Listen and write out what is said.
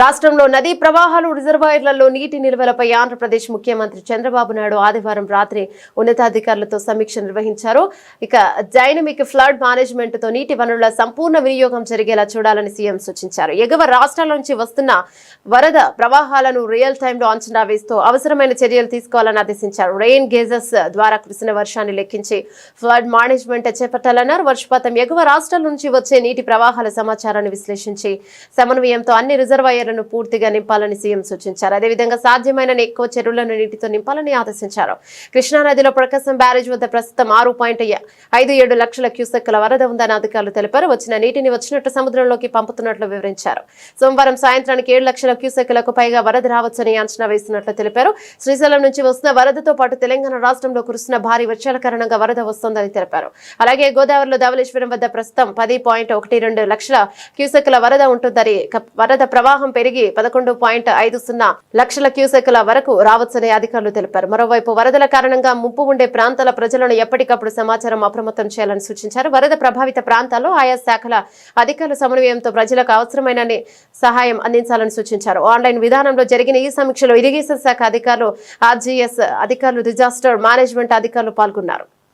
రాష్ట్రంలో నదీ ప్రవాహాలు రిజర్వాయర్లలో నీటి నిల్వలపై ఆంధ్రప్రదేశ్ ముఖ్యమంత్రి చంద్రబాబు నాయుడు ఆదివారం రాత్రి ఉన్నతాధికారులతో సమీక్ష నిర్వహించారు. ఇక డైనమిక్ ఫ్లడ్ మేనేజ్మెంట్తో నీటి వనరుల సంపూర్ణ వినియోగం జరిగేలా చూడాలని సీఎం సూచించారు. ఎగువ రాష్ట్రాల నుంచి వస్తున్న వరద ప్రవాహాలను రియల్ టైంలో అంచనా వేస్తూ అవసరమైన చర్యలు తీసుకోవాలని ఆదేశించారు. రెయిన్ గేజెస్ ద్వారా కురిసిన వర్షాన్ని లెక్కించి ఫ్లడ్ మేనేజ్మెంట్ చేపట్టాలన్నారు. వర్షపాతం ఎగువ రాష్ట్రాల నుంచి వచ్చే నీటి ప్రవాహాల సమాచారాన్ని విశ్లేషించి సమన్వయంతో అన్ని రిజర్వాయర్ రిజర్వాయర్లను పూర్తిగా నింపాలని సీఎం సూచించారు. అదేవిధంగా సాధ్యమైన ఎక్కువ చెరువులను నీటితో నింపాలని ఆదేశించారు. కృష్ణానదిలో ప్రకాశం బ్యారేజ్ వద్ద ప్రస్తుతం ఆరు లక్షల క్యూసెక్కుల వరద ఉందని అధికారులు తెలిపారు. వచ్చిన నీటిని వచ్చినట్టు సముద్రంలోకి పంపుతున్నట్లు వివరించారు. సోమవారం సాయంత్రానికి ఏడు లక్షల క్యూసెక్కులకు పైగా వరద రావచ్చని అంచనా వేస్తున్నట్లు తెలిపారు. శ్రీశైలం నుంచి వస్తున్న వరదతో పాటు తెలంగాణ రాష్ట్రంలో కురుస్తున్న భారీ వర్షాల కారణంగా వరద వస్తోందని తెలిపారు. అలాగే గోదావరిలో ధవలేశ్వరం వద్ద ప్రస్తుతం పది లక్షల క్యూసెక్కుల వరద ఉంటుందని వరద ప్రవాహం పెరిగి పదకొండు పాయింట్ ఐదు సున్నా లక్షల క్యూసెక్ల వరకు రావచ్చని అధికారులు తెలిపారు. మరోవైపు వరదల కారణంగా ముప్పు ఉండే ప్రాంతాల ప్రజలను ఎప్పటికప్పుడు సమాచారం అప్రమత్తం చేయాలని సూచించారు. వరద ప్రభావిత ప్రాంతాల్లో ఆయా శాఖల అధికారుల సమన్వయంతో ప్రజలకు అవసరమైన సహాయం అందించాలని సూచించారు. ఆన్లైన్ విధానంలో జరిగిన ఈ సమీక్షలో ఇరిగేషన్ శాఖ అధికారులు ఆర్జీఎస్ అధికారులు డిజాస్టర్ మేనేజ్మెంట్ అధికారులు పాల్గొన్నారు.